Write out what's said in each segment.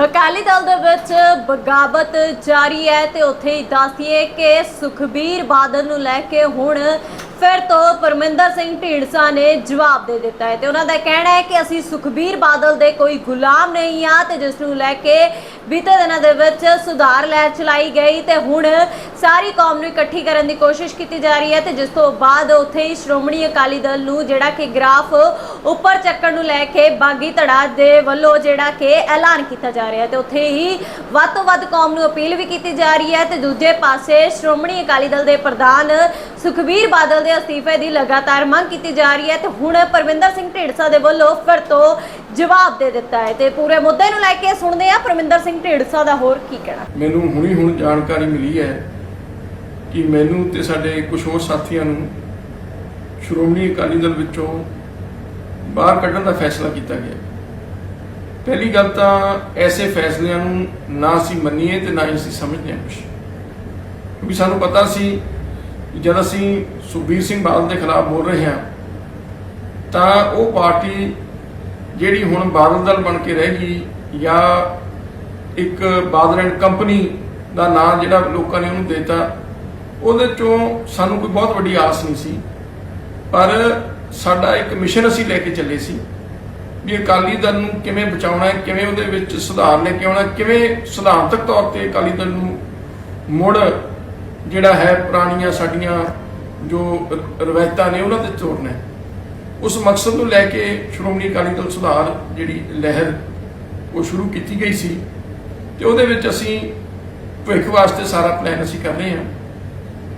ਅਕਾਲੀ ਦਲ ਦੇ ਵਿੱਚ ਬਗਾਵਤ ਜਾਰੀ ਹੈ ਤੇ ਉੱਥੇ ਹੀ ਦੱਸੀਏ ਕਿ ਸੁਖਬੀਰ ਬਾਦਲ ਨੂੰ ਲੈ ਕੇ ਹੁਣ ਫਿਰ ਤੋਂ ਪਰਮਿੰਦਰ ਸਿੰਘ ਢੀਂਡਸਾ ਨੇ ਜਵਾਬ ਦੇ ਦਿੱਤਾ ਹੈ ਤੇ ਉਹਨਾਂ ਦਾ ਕਹਿਣਾ ਹੈ ਕਿ ਅਸੀਂ ਸੁਖਬੀਰ ਬਾਦਲ ਦੇ ਕੋਈ ਗੁਲਾਮ ਨਹੀਂ ਆ ਤੇ ਜਿਸ ਨੂੰ ਲੈ ਕੇ ਬੀਤੇ ਦਿਨਾਂ ਦੇ ਵਿੱਚ ਸੁਧਾਰ ਲੈ ਚਲਾਈ ਗਈ ਤੇ ਹੁਣ ਸਾਰੀ ਕੌਮ ਨੂੰ ਇਕੱਠੀ ਕਰਨ ਦੀ ਕੋਸ਼ਿਸ਼ ਕੀਤੀ ਜਾ ਰਹੀ ਹੈ ਤੇ ਜਿਸ ਤੋਂ ਬਾਅਦ ਉੱਥੇ ਹੀ ਸ਼੍ਰੋਮਣੀ ਅਕਾਲੀ ਦਲ ਨੂੰ ਜਿਹੜਾ ਕਿ ਗ੍ਰਾਫ ਉੱਪਰ ਚੱਕਣ ਨੂੰ ਲੈ ਕੇ ਬਾਗੀ ਧੜਾ ਦੇ ਵੱਲੋਂ ਜਿਹੜਾ ਕਿ ਐਲਾਨ ਕੀਤਾ ਜਾ ਰਿਹਾ ਤੇ ਉੱਥੇ ਹੀ ਵੱਧ ਤੋਂ ਵੱਧ ਕੌਮ ਨੂੰ ਅਪੀਲ ਵੀ ਕੀਤੀ ਜਾ ਰਹੀ ਹੈ ਤੇ ਦੂਜੇ ਪਾਸੇ ਸ਼੍ਰੋਮਣੀ ਅਕਾਲੀ ਦਲ ਦੇ ਪ੍ਰਧਾਨ ਸੁਖਬੀਰ ਬਾਦਲ ਦੇ ਅਸਤੀਫੇ ਦੀ ਲਗਾਤਾਰ ਮੰਗ ਕੀਤੀ ਜਾ ਰਹੀ ਹੈ ਤੇ ਹੁਣ ਪਰਮਿੰਦਰ ਸਿੰਘ ਢੀਂਡਸਾ ਦੇ ਵੱਲੋਂ ਫਿਰ ਤੋਂ ਜਵਾਬ ਦੇ ਦਿੱਤਾ ਹੈ ਤੇ ਪੂਰੇ ਮੁੱਦੇ ਨੂੰ ਲੈ ਕੇ ਸੁਣਦੇ ਆ ਪਰਮਿੰਦਰ ਸਿੰਘ ਢੀਂਡਸਾ ਦਾ ਹੋਰ ਕੀ ਕਹਿਣਾ। ਮੈਨੂੰ ਹੁਣੀ ਹੁਣ ਜਾਣਕਾਰੀ ਮਿਲੀ ਹੈ ਕਿ ਮੈਨੂੰ ਤੇ ਸਾਡੇ ਕੁਝ ਹੋਰ ਸਾਥੀਆਂ ਨੂੰ ਸ਼੍ਰੋਮਣੀ ਅਕਾਲੀ ਦਲ ਵਿੱਚੋਂ ਬਾਹਰ ਕੱਢਣ ਦਾ ਫੈਸਲਾ ਕੀਤਾ ਗਿਆ। ਪਹਿਲੀ ਗੱਲ ਤਾਂ ਐਸੇ ਫੈਸਲਿਆਂ ਨੂੰ ਨਾ ਅਸੀਂ ਮੰਨੀਏ ਤੇ ਨਾ ਹੀ ਅਸੀਂ ਸਮਝਦੇ ਹਾਂ ਕੁਛ। ਕਿਉਂਕਿ ਸਾਨੂੰ ਪਤਾ ਸੀ ਜਦ ਅਸੀਂ ਸੁਖਬੀਰ ਸਿੰਘ ਬਾਦਲ ਦੇ ਖਿਲਾਫ ਬੋਲ ਰਹੇ ਹਾਂ, ਤਾਂ ਉਹ ਪਾਰਟੀ ਜਿਹੜੀ ਹੁਣ ਬਾਦਲ ਦਲ ਬਣ ਕੇ ਰਹਿ ਗਈ ਜਾਂ ਇੱਕ ਬਾਦਲ ਐਂਡ ਕੰਪਨੀ ਦਾ ਨਾਮ ਜਿਹੜਾ ਲੋਕਾਂ ਨੇ ਉਹਨੂੰ ਦਿੱਤਾ ਉਹਦੇ ਚੋਂ ਸਾਨੂੰ ਕੋਈ ਬਹੁਤ ਵੱਡੀ ਆਸ ਨਹੀਂ ਸੀ। ਪਰ ਸਾਡਾ ਇੱਕ ਮਿਸ਼ਨ ਅਸੀਂ ਲੈ ਕੇ ਚੱਲੇ ਸੀ ਵੀ ਅਕਾਲੀ ਦਲ ਨੂੰ ਕਿਵੇਂ ਬਚਾਉਣਾ ਹੈ, ਕਿਵੇਂ ਉਹਦੇ ਵਿੱਚ ਸੁਧਾਰ ਲੈ ਕੇ ਆਉਣਾ ਕਿਵੇਂ ਸਿਧਾਂਤਕ ਤੌਰ ਤੇ ਅਕਾਲੀ ਦਲ ਨੂੰ ਮੁੜ ਜਿਹੜਾ ਹੈ ਪੁਰਾਣੀਆਂ ਸਾਡੀਆਂ ਜੋ ਰਵਾਇਤਾਂ ਨੇ ਉਹਨਾਂ ਤੇ ਤੋਰਨਾ ਉਸ ਮਕਸਦ ਨੂੰ ਲੈ ਕੇ ਸ਼੍ਰੋਮਣੀ ਅਕਾਲੀ ਦਲ ਸੁਧਾਰ ਜਿਹੜੀ ਲਹਿਰ ਉਹ ਸ਼ੁਰੂ ਕੀਤੀ ਗਈ ਸੀ ਤੇ ਉਹਦੇ ਵਿੱਚ ਅਸੀਂ ਭਵਿੱਖ ਵਾਸਤੇ ਸਾਰਾ ਪਲਾਨ ਅਸੀਂ ਕਰ ਰਹੇ ਹਾਂ।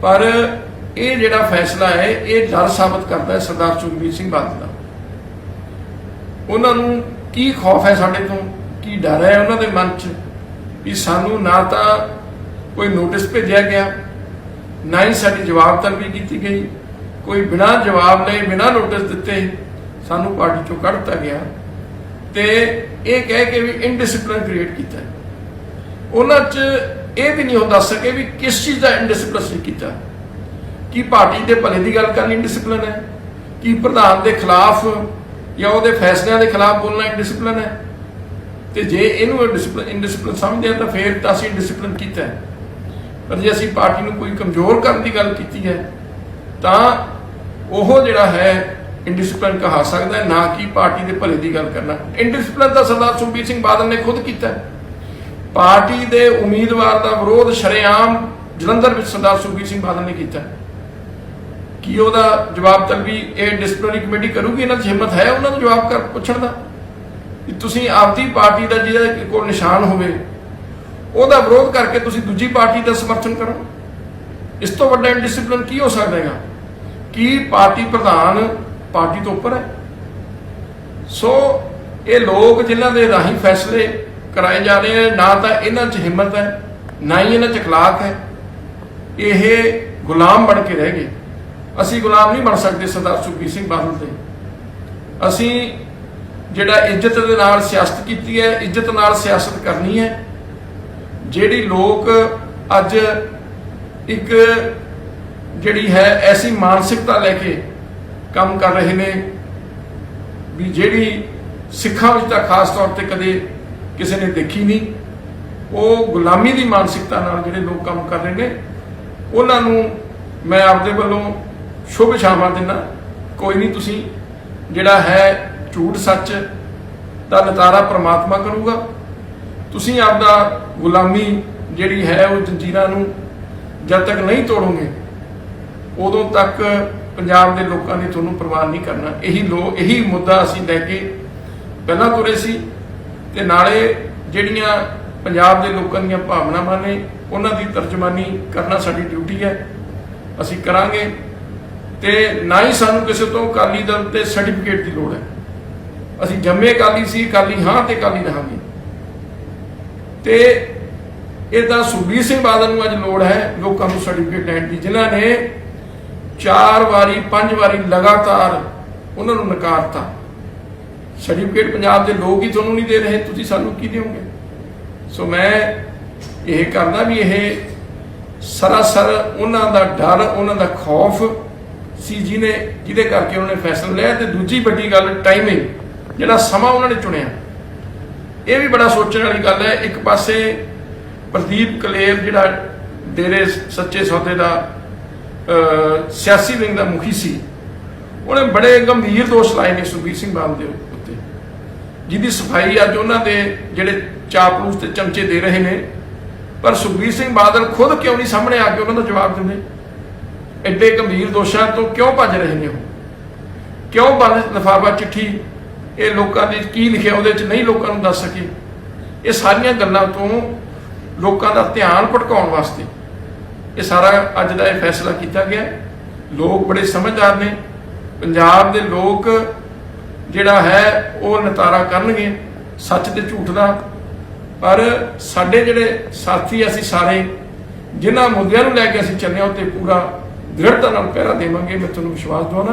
ਪਰ ਇਹ ਜਿਹੜਾ ਫੈਸਲਾ ਹੈ, ਇਹ ਡਰ ਸਾਬਤ ਕਰਦਾ ਹੈ ਸਰਦਾਰ ਸੁਖਬੀਰ ਸਿੰਘ ਬਾਦਲ ਦਾ। ਉਹਨਾਂ ਨੂੰ ਕੀ ਖੌਫ ਹੈ ਸਾਡੇ ਤੋਂ, ਕੀ ਡਰ ਹੈ ਉਹਨਾਂ ਦੇ ਮਨ 'ਚ ਵੀ ਸਾਨੂੰ ਨਾ ਤਾਂ ਕੋਈ ਨੋਟਿਸ ਭੇਜਿਆ ਗਿਆ, ਨਾ ਹੀ ਸਾਡੀ ਜਵਾਬ ਤਲਬੀ ਕੀਤੀ ਗਈ, ਕੋਈ ਬਿਨਾਂ ਜਵਾਬ ਲਏ, ਬਿਨਾਂ ਨੋਟਿਸ ਦਿੱਤੇ ਸਾਨੂੰ ਪਾਰਟੀ ਚੋਂ ਕੱਢ ਦਿੱਤਾ ਗਿਆ ਤੇ ਇਹ ਕਹਿ ਕੇ ਵੀ ਇਨਡਿਸਪਲਿਨ ਕ੍ਰੀਏਟ ਕੀਤਾ। ਉਹਨਾਂ 'ਚ ਇਹ ਵੀ ਨਹੀਂ ਉਹ ਦੱਸ ਸਕੇ ਵੀ ਕਿਸ ਚੀਜ਼ ਦਾ ਇਨਡਿਸਪਲਿਨ ਕੀਤਾ। ਕੀ ਪਾਰਟੀ ਦੇ ਭਲੇ ਦੀ ਗੱਲ ਕਰਨੀ ਇਨਡਿਸਪਲਿਨ ਹੈ? ਕੀ ਪ੍ਰਧਾਨ ਦੇ ਖਿਲਾਫ ਜਾਂ ਉਹਦੇ ਫੈਸਲਿਆਂ ਦੇ ਖਿਲਾਫ ਬੋਲਣਾ ਇਨਡਿਸਪਲਿਨ ਹੈ? ਤੇ ਜੇ ਇਹਨੂੰ ਡਿਸਪਲਿਨ ਇਨਡਿਸਪਲਿਨ ਸਮਝਦੇ ਆ ਤਾਂ ਫੇਰ ਤਾਂ ਅਸੀਂ ਡਿਸਪਲਿਨ ਕੀਤਾ ਪਰ ਜੇ ਅਸੀਂ ਪਾਰਟੀ ਨੂੰ ਕੋਈ ਕਮਜ਼ੋਰ ਕਰਨ ਦੀ ਗੱਲ ਕੀਤੀ ਹੈ, ਤਾਂ ਉਹ ਜਿਹੜਾ ਹੈ ਇਨਡਿਸਪਲਿਨ ਕਹਾ ਸਕਦਾ ਨਾ ਕਿ ਪਾਰਟੀ ਦੇ ਭਲੇ ਦੀ ਗੱਲ ਕਰਨਾ। ਇਨਡਿਸਪਲਿਨ ਤਾਂ ਸਰਦਾਰ ਸੁਖਬੀਰ ਸਿੰਘ ਬਾਦਲ ਨੇ ਖੁਦ ਕੀਤਾ ਪਾਰਟੀ ਦੇ ਉਮੀਦਵਾਰ ਦਾ ਵਿਰੋਧ ਸ਼ਰੇਆਮ ਜਲੰਧਰ ਵਿੱਚ ਸਰਦਾਰ ਸੁਖਬੀਰ ਸਿੰਘ ਬਾਦਲ ਨੇ ਕੀਤਾ। ਹੈ। ਕੀ ਉਹਦਾ ਜਵਾਬ ਤਲਬੀ ਇਹ ਡਿਸਪਲਿਨਰੀ ਕਮੇਟੀ ਕਰੂਗੀ? ਇਹਨਾਂ 'ਚ ਹਿੰਮਤ ਹੈ ਉਹਨਾਂ ਨੂੰ ਜਵਾਬ ਕਰ ਪੁੱਛਣ ਦਾ? ਕਿ ਤੁਸੀਂ ਆਪਦੀ ਪਾਰਟੀ ਦਾ ਜਿਹਦੇ ਕੋਲ ਨਿਸ਼ਾਨ ਹੋਵੇ, ਉਹਦਾ ਵਿਰੋਧ ਕਰਕੇ ਤੁਸੀਂ ਦੂਜੀ ਪਾਰਟੀ ਦਾ ਸਮਰਥਨ ਕਰੋ। ਇਸ ਤੋਂ ਵੱਡਾ ਇਨਡਿਸਪਲਿਨ ਕੀ ਹੋ ਸਕਦਾ ਹੈਗਾ? ਕੀ ਪਾਰਟੀ ਪ੍ਰਧਾਨ ਪਾਰਟੀ ਤੋਂ ਉੱਪਰ ਹੈ? ਸੋ ਇਹ ਲੋਕ ਜਿਨ੍ਹਾਂ ਦੇ ਰਾਹੀਂ ਫੈਸਲੇ ਕਰਾਏ ਜਾ ਰਹੇ ਨੇ, ਨਾ ਤਾਂ ਇਹਨਾਂ 'ਚ ਹਿੰਮਤ ਹੈ, ਨਾ ਹੀ ਇਹਨਾਂ 'ਚ ਅਖਲਾਕ ਹੈ। ਇਹ ਗੁਲਾਮ ਬਣ ਕੇ ਰਹਿ ਗਏ। ਅਸੀਂ ਗੁਲਾਮ ਨਹੀਂ ਬਣ ਸਕਦੇ ਸਰਦਾਰ ਸੁਖਬੀਰ ਸਿੰਘ ਬਾਦਲ ਦੇ। ਅਸੀਂ ਜਿਹੜਾ ਇੱਜ਼ਤ ਦੇ ਨਾਲ ਸਿਆਸਤ ਕੀਤੀ ਹੈ, ਇੱਜ਼ਤ ਨਾਲ ਸਿਆਸਤ ਕਰਨੀ ਹੈ। ਜਿਹੜੀ ਲੋਕ ਅੱਜ ਇੱਕ ਜਿਹੜੀ ਹੈ, ਐਸੀ ਮਾਨਸਿਕਤਾ ਲੈ ਕੇ ਕੰਮ ਕਰ ਰਹੇ ਨੇ, ਵੀ ਜਿਹੜੀ ਸਿੱਖਾਂ ਵਿੱਚ ਤਾਂ ਖਾਸ ਤੌਰ ਤੇ ਕਦੇ ਕਿਸੇ ਨੇ ਦੇਖੀ ਨਹੀਂ। ਉਹ ਗੁਲਾਮੀ ਦੀ ਮਾਨਸਿਕਤਾ ਨਾਲ ਜਿਹੜੇ ਲੋਕ ਕੰਮ ਕਰ ਰਹੇ ਨੇ, ਉਹਨਾਂ ਨੂੰ ਮੈਂ ਆਪਦੇ ਵੱਲੋਂ ਸ਼ੁਭ ਸ਼ਾਮਾਂ ਦਿੰਦਾ। ਕੋਈ ਨਹੀਂ ਤੁਸੀਂ ਜਿਹੜਾ ਹੈ ਝੂਠ ਸੱਚ ਦਾ ਨਤਾਰਾ ਪ੍ਰਮਾਤਮਾ ਕਰੂਗਾ। ਤੁਸੀਂ ਆਪਦਾ ਗੁਲਾਮੀ ਜਿਹੜੀ ਹੈ ਉਹ ਜੰਜੀਰਾਂ ਨੂੰ ਜਦ ਤੱਕ ਨਹੀਂ ਤੋੜੋਗੇ, ਉਦੋਂ ਤੱਕ ਪੰਜਾਬ ਦੇ ਲੋਕਾਂ ਨੇ ਤੁਹਾਨੂੰ ਪ੍ਰਵਾਨ ਨਹੀਂ ਕਰਨਾ। ਇਹੀ ਲੋ ਇਹੀ ਮੁੱਦਾ ਅਸੀਂ ਲੈ ਕੇ ਪਹਿਲਾਂ ਤੁਰੇ ਸੀ। ਤੇ ਨਾਲੇ ਜਿਹੜੀਆਂ ਪੰਜਾਬ ਦੇ ਲੋਕਾਂ ਦੀਆਂ ਭਾਵਨਾਵਾਂ ਨੇ, ਉਹਨਾਂ ਦੀ ਤਰਜਮਾਨੀ ਕਰਨਾ ਸਾਡੀ ਡਿਊਟੀ ਹੈ। ਅਸੀਂ ਕਰਾਂਗੇ ਤੇ ਨਾ ਹੀ ਸਾਨੂੰ ਕਿਸੇ ਤੋਂ ਅਕਾਲੀ ਦਲ ਤੇ ਸਰਟੀਫਿਕੇਟ ਦੀ ਲੋੜ ਹੈ। ਅਸੀਂ ਜੰਮੇ ਅਕਾਲੀ ਸੀ, ਅਕਾਲੀ ਹਾਂ ਤੇ ਅਕਾਲੀ ਰਹਾਂਗੇ। ਤੇ ਇਹ ਤਾਂ ਸੁਖਬੀਰ ਸਿੰਘ ਬਾਦਲ ਨੂੰ ਅੱਜ ਲੋੜ ਹੈ, ਲੋਕਾਂ ਨੂੰ ਸਰਟੀਫਿਕੇਟ ਲੈਣ ਦੀ। ਜਿਨ੍ਹਾਂ ਨੇ ਚਾਰ ਵਾਰੀ, ਪੰਜ ਵਾਰੀ ਲਗਾਤਾਰ ਉਹਨਾਂ ਨੂੰ ਨਕਾਰਤਾ। ਸਰਟੀਫਿਕੇਟ ਪੰਜਾਬ ਦੇ ਲੋਕ ਹੀ ਤੁਹਾਨੂੰ ਨਹੀਂ ਦੇ ਰਹੇ, ਤੁਸੀਂ ਸਾਨੂੰ ਕੀ ਦਿਓਗੇ? ਸੋ ਮੈਂ ਇਹ ਕਰਦਾ ਵੀ ਇਹ ਸਰਾਸਰ ਉਹਨਾਂ ਦਾ ਡਰ, ਉਹਨਾਂ ਦਾ ਖੌਫ ਸੀ ਜਿਹਨੇ, ਜਿਹਦੇ ਕਰਕੇ ਉਹਨਾਂ ਨੇ ਫੈਸਲਾ ਲਿਆ ਤੇ ਦੂਜੀ ਵੱਡੀ ਗੱਲ ਟਾਈਮਿੰਗ ਜਿਹੜਾ ਸਮਾਂ ਉਹਨਾਂ ਨੇ ਚੁਣਿਆ। ਇਹ ਵੀ ਬੜਾ ਸੋਚਣ ਵਾਲੀ ਗੱਲ ਹੈ, ਇੱਕ ਪਾਸੇ ਪ੍ਰਦੀਪ ਕਲੇਰ ਜਿਹੜਾ ਡੇਰੇ ਸੱਚੇ ਸੌਦੇ ਦਾ ਸਿਆਸੀ ਵਿੰਗ ਦਾ ਮੁਖੀ ਸੀ, ਉਹਨੇ ਬੜੇ ਗੰਭੀਰ ਦੋਸ਼ ਲਾਏ ਨੇ ਸੁਖਬੀਰ ਸਿੰਘ ਬਾਦਲ ਦੇ ਉੱਤੇ। ਜਿਹਦੀ ਸਫ਼ਾਈ ਅੱਜ ਉਹਨਾਂ ਦੇ ਜਿਹੜੇ ਚਾਪਲੂਸ ਤੇ ਚਮਚੇ ਦੇ ਰਹੇ ਨੇ, ਪਰ ਸੁਖਬੀਰ ਸਿੰਘ ਬਾਦਲ ਖੁਦ ਕਿਉਂ ਨਹੀਂ ਸਾਹਮਣੇ ਆ ਕੇ ਉਹਨਾਂ ਦਾ ਜਵਾਬ ਦਿੰਦੇ? ਐਡੇ ਗੰਭੀਰ ਦੋਸ਼ਾਂ ਤੋਂ ਕਿਉਂ ਭੱਜ ਰਹੇ ਨੇ ਉਹ? ਕਿਉਂ ਬੰਦ ਲਫਾਫਾ ਚਿੱਠੀ ਇਹ ਲੋਕਾਂ ਦੀ ਕੀ ਲਿਖਿਆ ਉਹਦੇ ਚ ਨਹੀਂ ਲੋਕਾਂ ਨੂੰ ਦੱਸ ਸਕੇ? ਇਹ ਸਾਰੀਆਂ ਗੱਲਾਂ ਤੋਂ ਲੋਕਾਂ ਦਾ ਧਿਆਨ ਭਟਕਾਉਣ ਵਾਸਤੇ ਇਹ ਸਾਰਾ ਅੱਜ ਦਾ ਇਹ ਫੈਸਲਾ ਕੀਤਾ ਗਿਆ। ਲੋਕ ਬੜੇ ਸਮਝਦਾਰ ਨੇ। ਪੰਜਾਬ ਦੇ ਲੋਕ ਜਿਹੜਾ ਹੈ, ਉਹ ਨਤਾਰਾ ਕਰਨਗੇ। ਸੱਚ ਤੇ ਝੂਠ ਦਾ। ਪਰ ਸਾਡੇ ਜਿਹੜੇ ਸਾਥੀ ਅਸੀਂ ਸਾਰੇ, ਜਿਨ੍ਹਾਂ ਮੁੱਦਿਆਂ ਨੂੰ ਲੈ ਕੇ ਅਸੀਂ ਚੱਲੇ ਹਾਂ, ਉਹ ਤੇ ਪੂਰਾ ਦ੍ਰਿੜਤਾ ਨਾਲ ਪਹਿਰਾ ਦੇਵਾਂਗੇ। ਮੈਂ ਤੁਹਾਨੂੰ ਵਿਸ਼ਵਾਸ ਦਵਾਉਣਾ।